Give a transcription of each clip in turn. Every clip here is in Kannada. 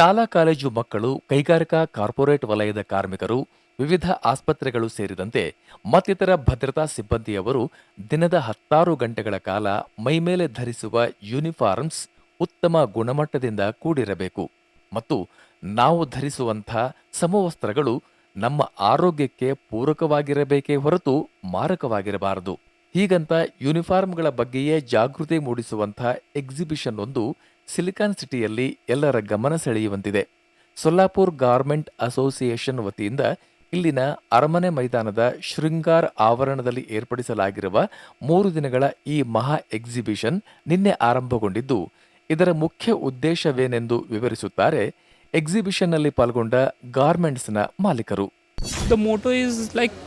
ಶಾಲಾ ಕಾಲೇಜು ಮಕ್ಕಳು ಕೈಗಾರಿಕಾ ಕಾರ್ಪೊರೇಟ್ ವಲಯದ ಕಾರ್ಮಿಕರು, ವಿವಿಧ ಆಸ್ಪತ್ರೆಗಳು ಸೇರಿದಂತೆ ಮತ್ತಿತರ ಭದ್ರತಾ ಸಿಬ್ಬಂದಿಯವರು ದಿನದ ಹತ್ತಾರು ಗಂಟೆಗಳ ಕಾಲ ಮೈಮೇಲೆ ಧರಿಸುವ ಯೂನಿಫಾರ್ಮ್ಸ್ ಉತ್ತಮ ಗುಣಮಟ್ಟದಿಂದ ಕೂಡಿರಬೇಕು. ಮತ್ತು ನಾವು ಧರಿಸುವಂಥ ಸಮವಸ್ತ್ರಗಳು ನಮ್ಮ ಆರೋಗ್ಯಕ್ಕೆ ಪೂರಕವಾಗಿರಬೇಕೇ ಹೊರತು ಮಾರಕವಾಗಿರಬಾರದು. ಹೀಗಂತ ಯೂನಿಫಾರ್ಮ್ಗಳ ಬಗ್ಗೆಯೇ ಜಾಗೃತಿ ಮೂಡಿಸುವಂಥ ಎಕ್ಸಿಬಿಷನ್ ಒಂದು ಸಿಲಿಕಾನ್ ಸಿಟಿಯಲ್ಲಿ ಎಲ್ಲರ ಗಮನ ಸೆಳೆಯುವಂತಿದೆ. ಸೊಲ್ಲಾಪುರ್ ಗಾರ್ಮೆಂಟ್ ಅಸೋಸಿಯೇಷನ್ ವತಿಯಿಂದ ಇಲ್ಲಿನ ಅರಮನೆ ಮೈದಾನದ ಶೃಂಗಾರ್ ಆವರಣದಲ್ಲಿ ಏರ್ಪಡಿಸಲಾಗಿರುವ ಮೂರು ದಿನಗಳ ಈ ಮಹಾ ಎಕ್ಸಿಬಿಷನ್ ನಿನ್ನೆ ಆರಂಭಗೊಂಡಿದ್ದು, ಇದರ ಮುಖ್ಯ ಉದ್ದೇಶವೇನೆಂದು ವಿವರಿಸುತ್ತಾರೆ ಎಕ್ಸಿಬಿಷನ್ನಲ್ಲಿ ಪಾಲ್ಗೊಂಡ ಗಾರ್ಮೆಂಟ್ಸ್ನ ಮಾಲೀಕರು. The motto is like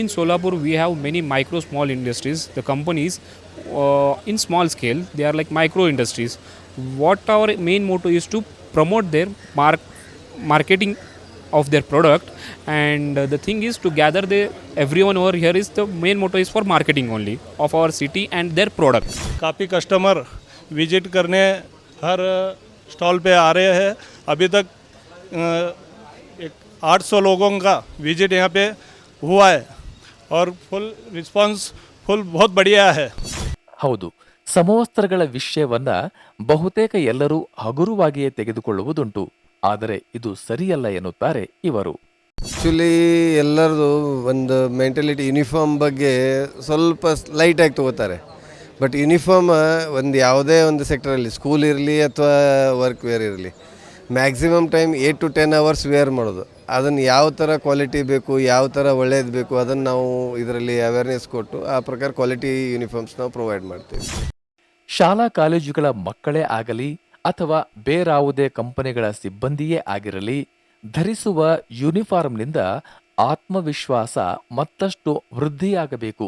in Solapur we have many micro small industries the companies in small scale they are like micro industries. What our main motto is to promote their mark marketing of their product and uh, the thing is to gather the everyone over here is the main motto is for marketing only of our city and their product काफ़ी कस्टमर विज़िट करने हर स्टॉल पे आ रहे हैं अभी तक अ, एक 800 लोगों का विज़िट यहाँ पे हुआ है और फुल रिस्पांस फुल बहुत बढ़िया है ಹೌದು ಸಮವಸ್ತ್ರಗಳ ವಿಷಯವನ್ನ ಬಹುತೇಕ ಎಲ್ಲರೂ ಹಗುರವಾಗಿಯೇ ತೆಗೆದುಕೊಳ್ಳುವುದುಂಟು. ಆದರೆ ಇದು ಸರಿಯಲ್ಲ ಎನ್ನುತ್ತಾರೆ ಇವರು. ಆ್ಯಕ್ಚುಲಿ ಎಲ್ಲರದು ಒಂದು ಮೆಂಟಲಿಟಿ ಯೂನಿಫಾರ್ಮ್ ಬಗ್ಗೆ ಸ್ವಲ್ಪ ಲೈಟಾಗಿ ತಗೋತಾರೆ. ಬಟ್ ಯೂನಿಫಾರ್ಮ್ ಒಂದು ಯಾವುದೇ ಒಂದು ಸೆಕ್ಟರಲ್ಲಿ ಸ್ಕೂಲ್ ಇರಲಿ ಅಥವಾ ವರ್ಕ್ ವೇರ್ ಇರಲಿ maximum time eight to ten hours wear ಮಾಡೋದು. ಅದನ್ನು ಯಾವ ಥರ ಕ್ವಾಲಿಟಿ ಬೇಕು, ಯಾವ ಥರ ಒಳ್ಳೇದು ಬೇಕು, ಅದನ್ನು ನಾವು ಇದರಲ್ಲಿ ಅವೇರ್ನೆಸ್ ಕೊಟ್ಟು ಆ ಪ್ರಕಾರ ಕ್ವಾಲಿಟಿ ಯೂನಿಫಾರ್ಮ್ಸ್ ನಾವು ಪ್ರೊವೈಡ್ ಮಾಡ್ತೀವಿ. ಶಾಲಾ ಕಾಲೇಜುಗಳ ಮಕ್ಕಳೇ ಆಗಲಿ ಅಥವಾ ಬೇರಾವುದೇ ಕಂಪನಿಗಳ ಸಿಬ್ಬಂದಿಯೇ ಆಗಿರಲಿ ಧರಿಸುವ ಯೂನಿಫಾರ್ಮ್ನಿಂದ ಆತ್ಮವಿಶ್ವಾಸ ಮತ್ತಷ್ಟು ವೃದ್ಧಿಯಾಗಬೇಕು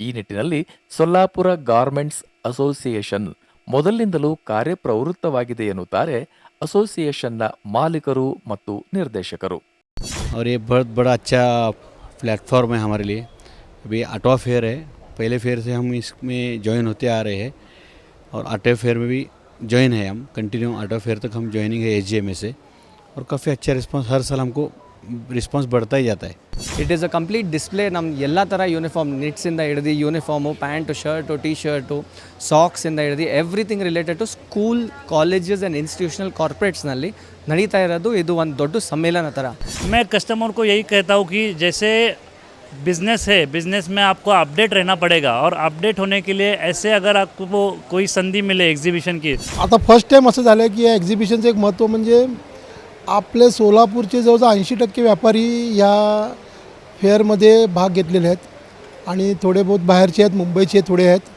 ಈ ನಿಟ್ಟಿನಲ್ಲಿ ಸೊಲ್ಲಾಪುರ ಗಾರ್ಮೆಂಟ್ಸ್ ಅಸೋಸಿಯೇಷನ್ ಮೊದಲಿನಿಂದಲೂ ಕಾರ್ಯಪ್ರವೃತ್ತವಾಗಿದೆ ಎನ್ನುತ್ತಾರೆ ಅಸೋಸಿಯೇಷನ್ನ ಮಾಲೀಕರು ಮತ್ತು ನಿರ್ದೇಶಕರು और ये बहुत बड़ा अच्छा प्लेटफॉर्म है हमारे लिए अभी आठवा फेयर है पहले फेयर से हम इसमें ज्वाइन होते आ रहे हैं और आठवें फेयर में भी ज्वाइन है हम कंटिन्यू आठवा फेयर तक हम ज्वाइनिंग है एच में से और काफ़ी अच्छा रिस्पांस हर साल हमको रिस्पांस बढ़ता ही जाता है it is a complete display ನಮ್ಮ ಎಲ್ಲ ಥರ ಯೂನಿಫಾರ್ಮ್ ನಿಟ್ಸಿಂದ ಹಿಡಿದು uniform pant shirt T shirt ಸಾಕ್ಸಿಂದ ಹಿಡಿದು everything related to school colleges and institutional ಕಾರ್ಪೊರೇಟ್ಸ್ನಲ್ಲಿ ನಡೀತಾ ಇರೋದು ಇದು ಒಂದು ದೊಡ್ಡ ಸಮ್ಮೇಳನ ಥರ मैं कस्टमर को यही कहता हूँ कि जैसे बिज़नेस है बिज़नेस में आपको अपडेट रहना पड़ेगा और अपडेट होने के लिए ऐसे अगर आपको कोई संधि मिले एक्झिबिशन की। आता फर्स्ट टाईम असं झालं की या एक्झिबिशनचं एक महत्त्व म्हणजे आपले सोलापूरचे जवळजवळ ऐंशी टक्के व्यापारी या फेअरमध्ये भाग घेतलेले आहेत आणि थोडे बहुत बाहेरचे आहेत मुंबईचे थोडे आहेत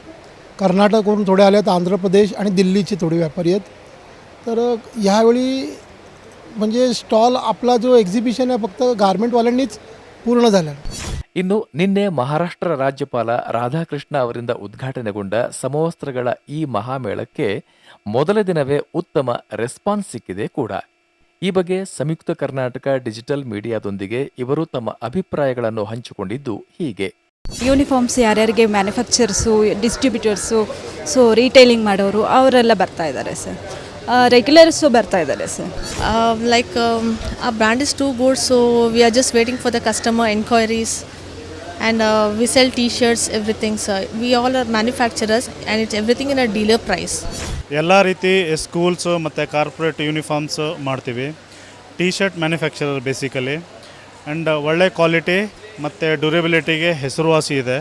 कर्नाटकवरून थोडे आले आहेत आंध्र प्रदेश आणि दिल्लीचे थोडे व्यापारी आहेत. तर ह्यावेळी म्हणजे स्टॉल आपला जो एक्झिबिशन आहे फक्त गारमेंटवाल्यांनीच पूर्ण झाला. ಇನ್ನು ನಿನ್ನೆ ಮಹಾರಾಷ್ಟ್ರ ರಾಜ್ಯಪಾಲ ರಾಧಾಕೃಷ್ಣ ಅವರಿಂದ ಉದ್ಘಾಟನೆಗೊಂಡ ಸಮವಸ್ತ್ರಗಳ ಈ ಮಹಾಮೇಳಕ್ಕೆ ಮೊದಲ ದಿನವೇ ಉತ್ತಮ ರೆಸ್ಪಾನ್ಸ್ ಸಿಕ್ಕಿದೆ ಕೂಡ. ಈ ಬಗ್ಗೆ ಸಂಯುಕ್ತ ಕರ್ನಾಟಕ ಡಿಜಿಟಲ್ ಮೀಡಿಯಾದೊಂದಿಗೆ ಇವರು ತಮ್ಮ ಅಭಿಪ್ರಾಯಗಳನ್ನು ಹಂಚಿಕೊಂಡಿದ್ದು ಹೀಗೆ. ಯೂನಿಫಾರ್ಮ್ಸ್ ಯಾರ್ಯಾರಿಗೆ ಮ್ಯಾನುಫ್ಯಾಕ್ಚರ್ಸು ಡಿಸ್ಟ್ರಿಬ್ಯೂಟರ್ಸು ಸೊ ರೀಟೈಲಿಂಗ್ ಮಾಡೋರು ಅವರೆಲ್ಲ ಬರ್ತಾ ಇದ್ದಾರೆ ಸರ್. ರೆಗ್ಯುಲರ್ಸು ಬರ್ತಾ ಇದ್ದಾರೆ sir. Like a brand is to goods we are just waiting for the customer enquiries the customer inquiries. And uh, we sell T-shirts, everything. sir we all are manufacturers, and it's everything in a dealer price. ಎಲ್ಲ ರೀತಿ ಸ್ಕೂಲ್ಸು ಮತ್ತು ಕಾರ್ಪೊರೇಟ್ ಯೂನಿಫಾರ್ಮ್ಸ್ ಮಾಡ್ತೀವಿ T shirt manufacturer basically and ಒಳ್ಳೆ ಕ್ವಾಲಿಟಿ ಮತ್ತು ಡ್ಯೂರೆಬಿಲಿಟಿಗೆ ಹೆಸರುವಾಸಿ ಇದೆ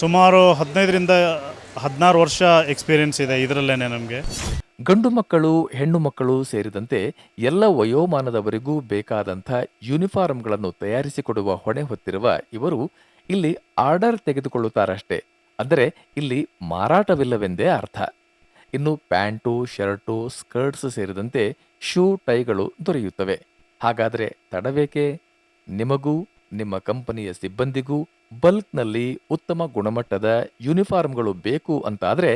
ಸುಮಾರು ಹದಿನೈದರಿಂದ ಹದಿನಾರು ವರ್ಷ ಎಕ್ಸ್ಪೀರಿಯನ್ಸ್ ಇದೆ ಇದರಲ್ಲೇ ನಮಗೆ ಗಂಡು ಮಕ್ಕಳು ಹೆಣ್ಣು ಮಕ್ಕಳು ಸೇರಿದಂತೆ ಎಲ್ಲ ವಯೋಮಾನದವರಿಗೂ ಬೇಕಾದಂಥ ಯೂನಿಫಾರ್ಮ್ಗಳನ್ನು ತಯಾರಿಸಿಕೊಡುವ ಹೊಣೆ ಹೊತ್ತಿರುವ ಇವರು ಇಲ್ಲಿ ಆರ್ಡರ್ ತೆಗೆದುಕೊಳ್ಳುತ್ತಾರಷ್ಟೇ. ಅಂದರೆ ಇಲ್ಲಿ ಮಾರಾಟವಿಲ್ಲವೆಂದೇ ಅರ್ಥ. ಇನ್ನು ಪ್ಯಾಂಟು, ಶರ್ಟು, ಸ್ಕರ್ಟ್ಸ್ ಸೇರಿದಂತೆ ಶೂ ಟೈಗಳು ದೊರೆಯುತ್ತವೆ. ಹಾಗಾದರೆ ತಡಬೇಕೆ ನಿಮಗೂ, ನಿಮ್ಮ ಕಂಪನಿಯ ಸಿಬ್ಬಂದಿಗೂ ಬಲ್ಕ್ನಲ್ಲಿ ಉತ್ತಮ ಗುಣಮಟ್ಟದ ಯೂನಿಫಾರ್ಮ್ಗಳು ಬೇಕು ಅಂತಾದರೆ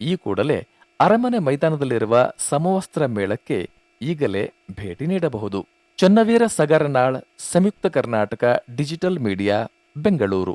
ಈ ಕೂಡಲೇ ಅರಮನೆ ಮೈದಾನದಲ್ಲಿರುವ ಸಮವಸ್ತ್ರ ಮೇಳಕ್ಕೆ ಈಗಲೇ ಭೇಟಿ ನೀಡಬಹುದು. Channaveera Sagaranal, Samyukta Karnataka digital media. Bengaluru